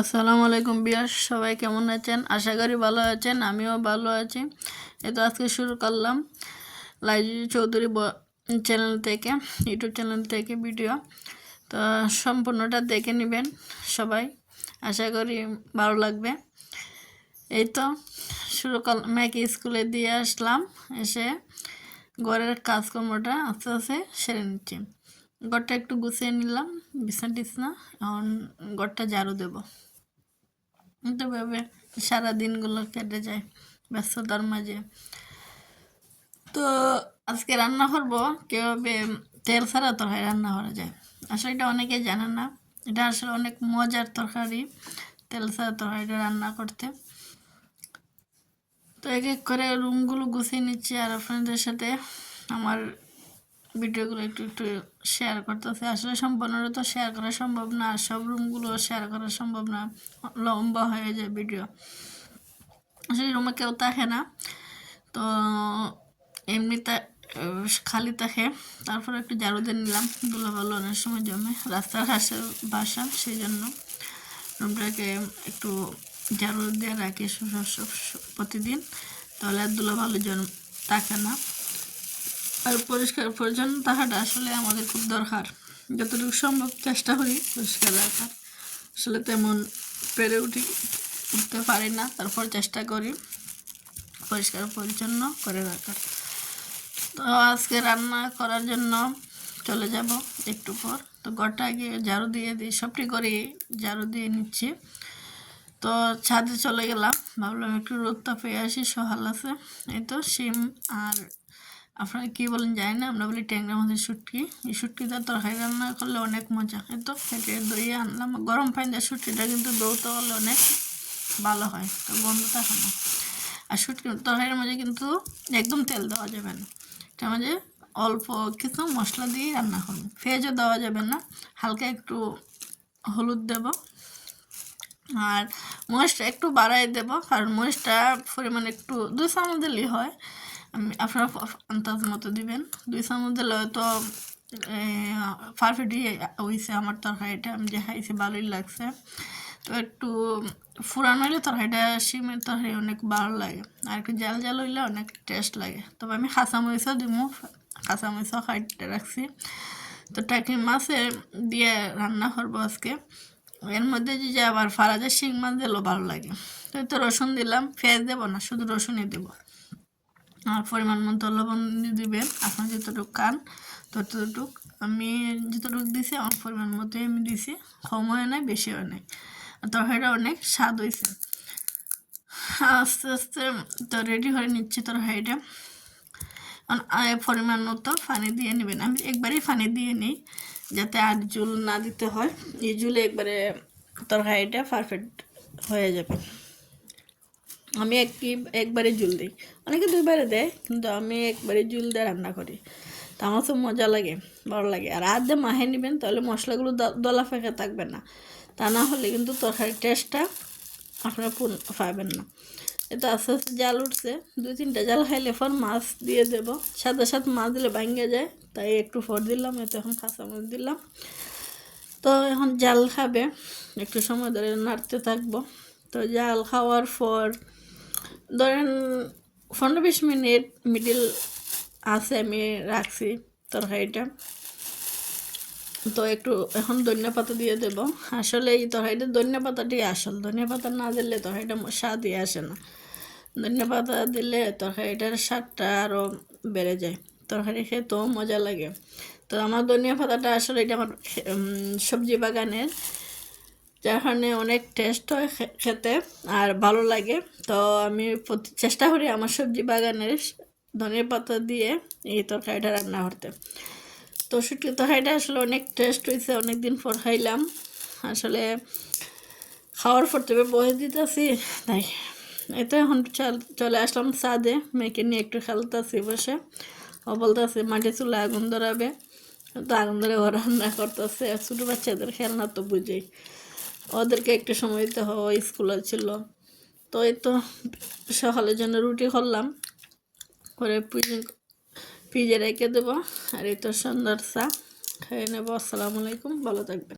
আসসালামু আলাইকুম বিয়ার, সবাই কেমন আছেন? আশা করি ভালো আছেন, আমিও ভালো আছি। এই তো আজকে শুরু করলাম লাইজু চৌধুরী চ্যানেল থেকে ইউটিউব চ্যানেল থেকে ভিডিও তো সম্পূর্ণটা দেখে নেবেন সবাই, আশা করি ভালো লাগবে। এই তো শুরু করলাম মেয়েকে স্কুলে দিয়ে আসলাম, এসে ঘরের কাজকর্মটা আস্তে আস্তে সেরে নিচ্ছি। ঘরটা একটু গুছিয়ে নিলাম, বিছনা টিছনা এখন ঘরটা ঝাড়ু দেবো। তো ভেবে সারা দিনগুলো কেটে যায়, ব্যস্ততার মাঝে। তো আজকে রান্না করব, কীভাবে তেল ছাড়া তরকারি রান্না করা যায়? আসলে এটা অনেকে জানে না, এটা আসলে অনেক মজার তরকারি, তেল ছাড়া তরকারিটা রান্না করতে। তো এক এক করে রুমগুলো গুছিয়ে নিচ্ছি আর আপনাদের সাথে। আমার ভিডিওগুলো একটু একটু শেয়ার করতেছে। আসলে সম্পূর্ণটা তো শেয়ার করা সম্ভব না। সব রুমগুলো শেয়ার করা সম্ভব না। লম্বা হয়ে যায় ভিডিও আসলে রুমে কেউ থাকে না। তো এমনি তা খালি থাকে। তারপর একটু ঝাড়ু দিয়ে নিলাম। দুলা ভালো অনেক সময় জমে। রাস্তার ঘাসের বাসা, সেই জন্য রুমটাকে একটু ঝাড়ু দিয়ে রাখি প্রতিদিন। তাহলে আর দুলা ভালো জন থাকে না। আর পরিষ্কার পরিচ্ছন্ন থাকাটা আসলে আমাদের খুব দরকার। যতটুকু সম্ভব চেষ্টা করি পরিষ্কার রাখার। আসলে তেমন পেরে উঠি, উঠতে পারি না, তারপর চেষ্টা করি পরিষ্কার পরিচ্ছন্ন করে রাখার। তো আজকে রান্না করার জন্য চলে যাব একটু পর। তো ঘরটা আগে ঝাড়ু দিয়ে দিই, সবটি করে ঝাড়ু দিয়ে নিচ্ছি। তো ছাদে চলে গেলাম, ভাবলাম একটু রোদটা পেয়ে আসি, সহাল আছে। এই তো, শিম আর আপনারা কী বলেন, জানি না, আমরা বলি ট্যাংরা মাছের শুটকি। এই শুটকিটা তরকারি রান্না করলে অনেক মজা। তো ফেটে দইয়ে আনলাম। গরম পানি দিয়ে শুটকিটা কিন্তু দৌড়তে করলে অনেক ভালো হয়, তো গন্ধ থাকে না। আর শুটকি, তরকারির মাঝে কিন্তু একদম তেল দেওয়া যাবে না। এটার মাঝে অল্প কিছু মশলা দিয়ে রান্না করব। ফেজও দেওয়া যাবে না। হালকা একটু হলুদ দেব। আর মরিচটা একটু বাড়াই দেব, কারণ মরিচটা পরিমাণ একটু দুই চামচ দিলেই হয়। আপনারা আন্দাজ মতো দিবেন। দুই চামচ দিলে হয়তো পারফেক্টই হয়েছে আমার তরকারিটা। আমি যে খাইছি, ভালোই লাগছে। তো একটু ফুরান হইলে তরকারিটা, শিমের তরকারি অনেক ভালো লাগে। আর একটু জাল জাল হইলে অনেক টেস্ট লাগে। তবে আমি মরিচও দিব মরিচও খাইতে রাখছি। তো টাকি মাছে দিয়ে রান্না করব আজকে। এর মধ্যে যে আবার ফারাজের শিং মাছ দিলেও ভালো লাগে। তো রসুন দিলাম। পেঁয়াজ দেবো না, শুধু রসুনই দেবো। আর পরিমাণ মতো লবণ দিবেন। আপনার যতটুকু খান, ততটুক। আমি যতটুকু দিছি, আমার পরিমাণ মতোই আমি দিছি। কম হয় নাই, বেশি হয় নাই। তরকারিটা অনেক স্বাদ হয়েছে আস্তে আস্তে তো রেডি করে নিচ্ছি তরকারিটা পরিমাণ মতো পানি দিয়ে নেবেন। আমি একবারই পানি দিয়ে নিই, যাতে আর জুল না দিতে হয়। এই জুলে একবারে তরকারিটা পারফেক্ট হয়ে যাবে। আমি একটি একবারে জুল দিই। অনেকে দুইবারে দেয়, কিন্তু আমি একবারে জুল দিয়ে রান্না করি। তা আমার তো মজা লাগে ভালো লাগে। আর আর যে মাহে নেবেন, তাহলে মশলাগুলো দলা ফেঁকে থাকবে না। তা না হলে কিন্তু তরকারির টেস্টটা আপনারা পাবেন না। এটা আস্তে আস্তে জাল উঠছে। দুই তিনটা জাল খাইলে পর মাছ দিয়ে দেব। সাথে সাথে মাছ দিলে ভাঙে যায়। তাই একটু ফর দিলাম, এতে এখন মাছ দিলাম। তো এখন জাল খাবে। একটু সময় ধরে নাড়তে থাকব। তো জাল খাওয়ার পর ধরেন পনেরো বিশ মিনিট মিডিল আছে, আমি রাখছি তরকারিটা। তো একটু এখন ধনিয়া পাতা দিয়ে দেব। আসলে এই তরকারিটা ধনিয়া পাতাটাই আসল। ধনিয়া পাতা না দিলে তরকারিটা স্বাদই আসে না। ধনিয়া পাতা দিলে তরকারিটার স্বাদটা আরও বেড়ে যায়। তরকারি খেতেও মজা লাগে। তো আমার ধনিয়া পাতাটা আসলে এটা আমার সবজি বাগানের কারণে অনেক টেস্ট হয় খেতে আর ভালো লাগে। তো আমি চেষ্টা করি আমার সবজি বাগানের ধনের পাতা দিয়ে এই তরকারিটা রান্না করতে। তো শুটকি তরকারিটা আসলে অনেক টেস্ট হয়েছে অনেক দিন পর খাইলাম। আসলে খাওয়ার পর তবে বয়ে দিতেছি, তাই। এই তো এখন চলে আসলাম সাদে মেয়েকে নিয়ে একটু খেলতেছি বসে। ও বলতেছে মাটি চুলে আগুন ধরাবে। তো আগুন ধরে ও রান্না করতেছে। ছোটো বাচ্চাদের খেলনা তো বুঝেই। ওদেরকে একটু সময় দিতে হয় স্কুলে ছিল। তো এই তো সকালের জন্য রুটি করলাম। করে ফ্রিজে রেখে দেবো। আর এই তো সন্ধ্যার চা। খেয়ে নেব। আসসালামু আলাইকুম। ভালো থাকবেন।